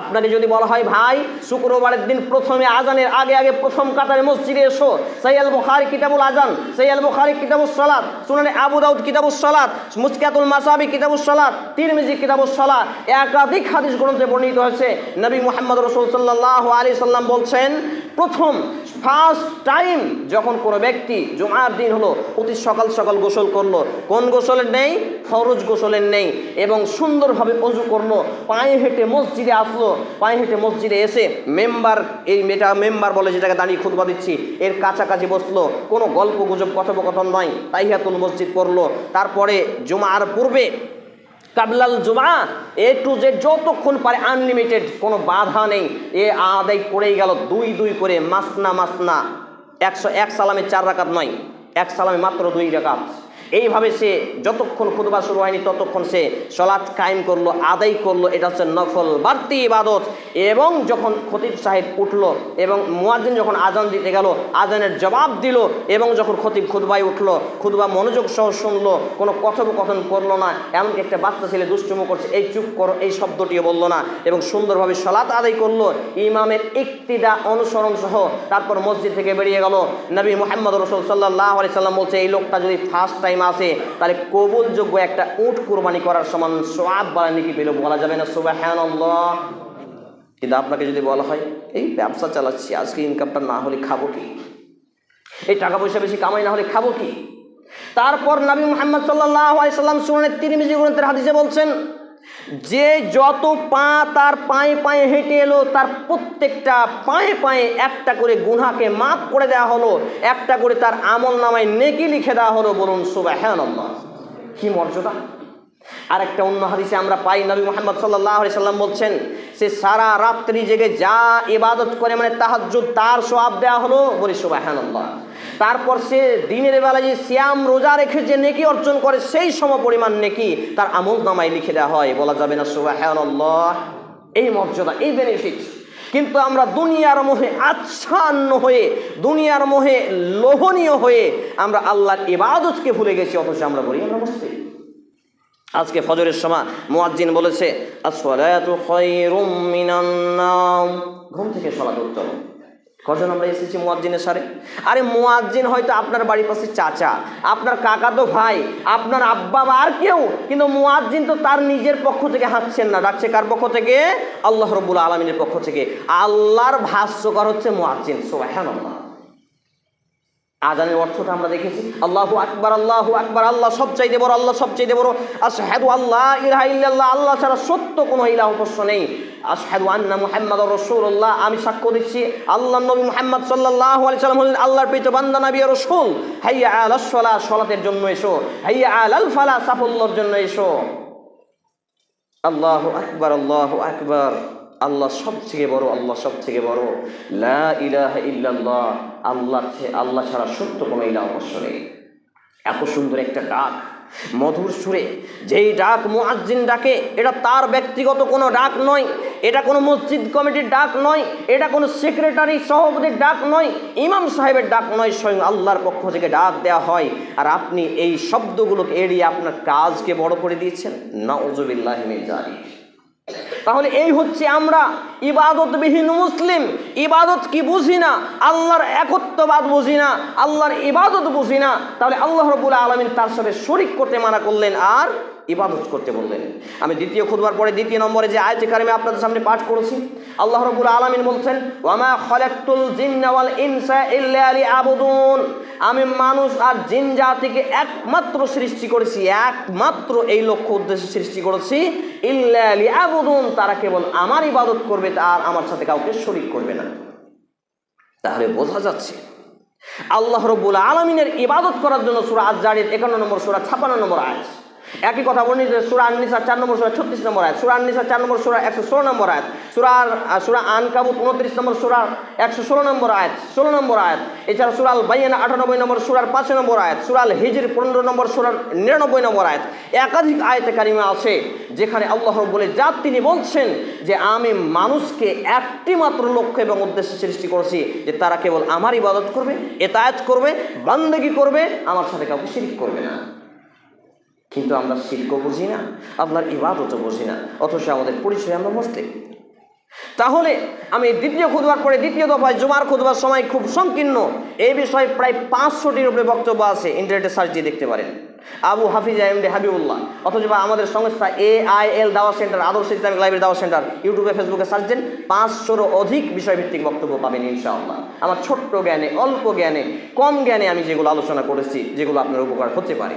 আপনাকে যদি বলা হয়, ভাই, শুক্রবারের দিন প্রথমে আজানের আগে আগে প্রথম কাতারে মসজিদে এসো। সৈয়াল বুখারি কিতাবুল আজান সৈয়াল বুখারি কিতাবুল সালাত শুনানি আবু দাউদ কিতাবুল সালাত, মুসকাতুল মাসাবি কিতাবুল সালাত, তিরমিজি কিতাবুল সালাত। একাধিক হাদিস গ্রন্থে বর্ণিত হয়েছে। নবী মোহাম্মদ রসুল সাল্লাহ আলী সাল্লাম বলছেন, প্রথম ফার্স্ট টাইম যখন কোনো ব্যক্তি জুমার দিন হলো অতি সকাল সকাল গোসল করল, কোন গোসলের নেই? ফরজ গোসলের নেই। এবং সুন্দরভাবে অজু করল, পায়ে হেঁটে মসজিদে আসলো, পায়ে হেঁটে মসজিদে এসে মেম্বার, এই মেটা মেম্বার বলে যেটাকে দাঁড়িয়ে খুতবা দিচ্ছি, এর কাছাকাছি বসল। কোনো গল্প গুজব, কথোপকথন নয়। তাইহাতুল মসজিদ পড়ল। তারপরে জুমার পূর্বে কাবলাল জুমা এ টু জেড যতক্ষণ পারে আনলিমিটেড কোনো বাধা নেই। এ আদায় করেই গেল, দুই দুই করে, মাসনা মাসনা। একশো এক সালামে চার রাকাত নয়, এক সালামে মাত্র দুই রাকাত। এইভাবে সে যতক্ষণ খুদবা শুরু হয়নি, ততক্ষণ সে সলাৎ কায়েম করল, আদায় করল, এটা হচ্ছে নফল, বাড়তি ইবাদত। এবং যখন খতিব সাহেব উঠল এবং মুয়াজ্জিন যখন আজান দিতে গেল আজানের জবাব দিল এবং যখন খতিব খুদবায় উঠল খুদবা মনোযোগ সহ শুনলো, কোনো কথোপকথন করল না, এমনকি একটা বাচ্চা ছেলে দুষ্টুমো করছে, এই চুপ করো, এই শব্দটিও বলল না এবং সুন্দরভাবে সলাৎ আদায় করল, ইমামের ইক্তিদা অনুসরণ সহ তারপর মসজিদ থেকে বেরিয়ে গেল। নবী মোহাম্মদ রসুল সাল্লাহ আলি সাল্লাম বলছে, এই লোকটা যদি ফার্স্ট টাইম আসে তাহলে কবুলযোগ্য একটা উট কোরবানি করার সমান সোয়াব বাড়ানি কি পেল বলা যাবে না সুবাহ কিন্তু আপনাকে যদি বলা হয়, এই ব্যবসা চালাচ্ছি, আজকে ইনকামটা না হলে খাব কি? এই টাকা পয়সা বেশি কামাই না হলে খাব কি? তারপর নবী মোহাম্মদ সাল্লাহ সাল্লাম শুনে তিরমিজি গ্রন্থের হাদিসে বলছেন যে যত পা তার পায়ে পায়ে হেঁটে এলো, তার প্রত্যেকটা পায়ে পায়ে একটা করে গুনাকে মাফ করে দেওয়া হলো, একটা করে তার আমল নামায় নেকি লিখে দেওয়া হলো বলুন সুবাহ কি মর্যাদা? আরেকটা অন্য হাদিসে আমরা পাই, নবী মোহাম্মদ সাল্লাহ সাল্লাম বলছেন, সে সারা রাত্রি জেগে যা ইবাদত করে মানে তাহাজ্জুদ, তার সোয়াব দেওয়া হলো, বলি সুবাহান্লাহ তারপর সে দিনের বেলা যে শ্যাম রোজা রেখে যে নেকি অর্জন করে, সেই সম পরিমাণ নেকি তার আমল নামায় লিখে দেওয়া হয়। বলা যাবে না সুবাহান্লাহ এই মর্যাদা, এই বেনিফিট কিন্তু আমরা দুনিয়ার মোহে আচ্ছান্ন হয়ে, দুনিয়ার মোহে লোভনীয় হয়ে আমরা আল্লাহর ইবাদতকে ভুলে গেছি, অথচ আমরা বলি আমরা মুসলিম। আজকে ফজরের সময় মুয়াজ্জিন বলেছে ঘুম থেকে সলাত উত্তম। কজন আমরা এসেছি মোয়াজ্জিনের সারে? আরে মোয়াজ্জিন হয়তো আপনার বাড়ির পাশে চাচা, আপনার কাকা তো ভাই, আপনার আব্বা বা আর কেউ, কিন্তু মোয়াজ্জিন তো তার নিজের পক্ষ থেকে হাঁটছেন না, ডাকছে কার পক্ষ থেকে? আল্লাহ রবুল আলমিনের পক্ষ থেকে। আল্লাহর ভাষ্যকর হচ্ছে মোয়াজ্জিন সোহান সুবহানাল্লাহ। আজানের অর্থটা আমরা দেখেছি। আল্লাহু আকবার আল্লাহু আকবার, আল্লাহ সবচাইতে বড়, আল্লাহ সবচাইতে বড়। আশহাদু আল্লাহ ইলাহা ইল্লাল্লাহ, আল্লাহ ছাড়া সত্য কোনো ইলাহ উপাস্য নেই। আশহাদু আন্না মুহাম্মদ রাসূলুল্লাহ, আমি সাক্ষ্য দিচ্ছি, আল্লাহ নবী মুহাম্মদ সাল্লাল্লাহু আলাইহি সাল্লাম হলেন আল্লাহর প্রিয় বান্দা, নবী আর রাসূল। হাইয়া আলাস সালাহ, সালাতের জন্য এসো। হাইয়া আলাল ফালাহ, সাফল্যের জন্য এসো। আল্লাহু আকবার আল্লাহু আকবার। আল্লাহ সব থেকে বড়, আল্লাহ সব থেকে বড়। লা ইলাহা ইল্লাল্লাহ, আল্লাহ আল্লাহ ছাড়া সত্য কোনো ইলাহ অবশ্য নেই। এত সুন্দর একটা ডাক, মধুর সুরে। যেই ডাক মুআজ্জিন ডাকে, এটা তার ব্যক্তিগত কোনো ডাক নয়, এটা কোনো মসজিদ কমিটির ডাক নয়, এটা কোনো সেক্রেটারি সভাপতির ডাক নয়, ইমাম সাহেবের ডাক নয়, স্বয়ং আল্লাহর পক্ষ থেকে ডাক দেওয়া হয়। আর আপনি এই শব্দগুলোকে এড়িয়ে আপনার কাজকে বড় করে দিয়েছেন। নাউজুবিল্লাহ মিন জালিক তাহলে এই হচ্ছে আমরা ইবাদতবিহীন মুসলিম ইবাদত কি বুঝি না? আল্লাহর একত্ববাদ বুঝি না, আল্লাহর ইবাদত বুঝি না, তাহলে আল্লাহ রবুল আলমিন তার সাথে শরিক করতে মানা করলেন আর ইবাদত করতে বললেন। আমি দ্বিতীয় খুদবার পরে দ্বিতীয় নম্বরে যে আয়তে কারিমে আপনাদের সামনে পাঠ করেছি, আল্লাহ রবুল আলমিন বলছেন, ওয়ামা খলাক্তুল জিন্না ওয়াল ইনসা ইল্লা লিয়াবুদুন। আমি মানুষ আর জিন জাতিকে একমাত্র সৃষ্টি করেছি, একমাত্র এই লক্ষ্য উদ্দেশ্যে সৃষ্টি করেছি, ইল্লা লিয়াবুদুন, তারা কেবল আমার ইবাদত করবে আর আমার সাথে কাউকে শরিক করবে না। তাহলে বোঝা যাচ্ছে আল্লাহ রবুল আলমিনের ইবাদত করার জন্য সুরা আজ জারির একান্ন নম্বর সুরা ছাপান্ন নম্বর আয়াত। একই কথা বর্ণিত সুরা আননিসা চার নম্বর সুরা ছত্রিশ নম্বর আয়াত, সুরা আননিসা চার নম্বর সুরা একশো ষোলো নম্বর আয়াত সুরার সুরা আনকাবুত উনত্রিশ নম্বর সুরার একশো ষোলো নম্বর আয়াত, ষোলো নম্বর আয়াত। এছাড়া সুরাল বাইয়ানা আটানব্বই নম্বর সুরার পাঁচ নম্বর আয়াত সুরাল হিজির পনেরো নম্বর সুরার নিরানব্বই নম্বর আয়াত। একাধিক আয়তে কারিমা আছে যেখানে আল্লাহ বলে যা তিনি বলছেন যে আমি মানুষকে একটি মাত্র লক্ষ্য এবং উদ্দেশ্যে সৃষ্টি করেছি যে তারা কেবল আমার ইবাদত করবে, এতায়াত করবে, বান্দেগি করবে, আমার সাথে কাউকে শিরিক করবে না। কিন্তু আমরা শিল্প বুঝি না, আপনার ইবাদতও বুঝি না, অথচ আমাদের পরিচয় আমরা মুসলিম। তাহলে আমি দ্বিতীয় খুদবার পরে দ্বিতীয় দফায় জুমার খুদবার সময় খুব সংকীর্ণ এই বিষয়ে প্রায় পাঁচশোটির উপরে বক্তব্য আছে, ইন্টারনেটে সার্চ দিয়ে দেখতে পারেন। আবু হাফিজ এম ডি হাবিবুল্লাহ, অথচ বা আমাদের সংস্থা এ আই এল দাওয়া সেন্টার আদর্শ ইসলামিক লাইব্রেরি দাওয়া সেন্টার, ইউটিউবে, ফেসবুকে সার্চ দেন, পাঁচশোরও অধিক বিষয়ভিত্তিক বক্তব্য পাবেন ইনশাআল্লাহ। আমার ছোট্ট জ্ঞানে, অল্প জ্ঞানে, কম জ্ঞানে আমি যেগুলো আলোচনা করেছি, যেগুলো আপনার উপকার হতে পারে।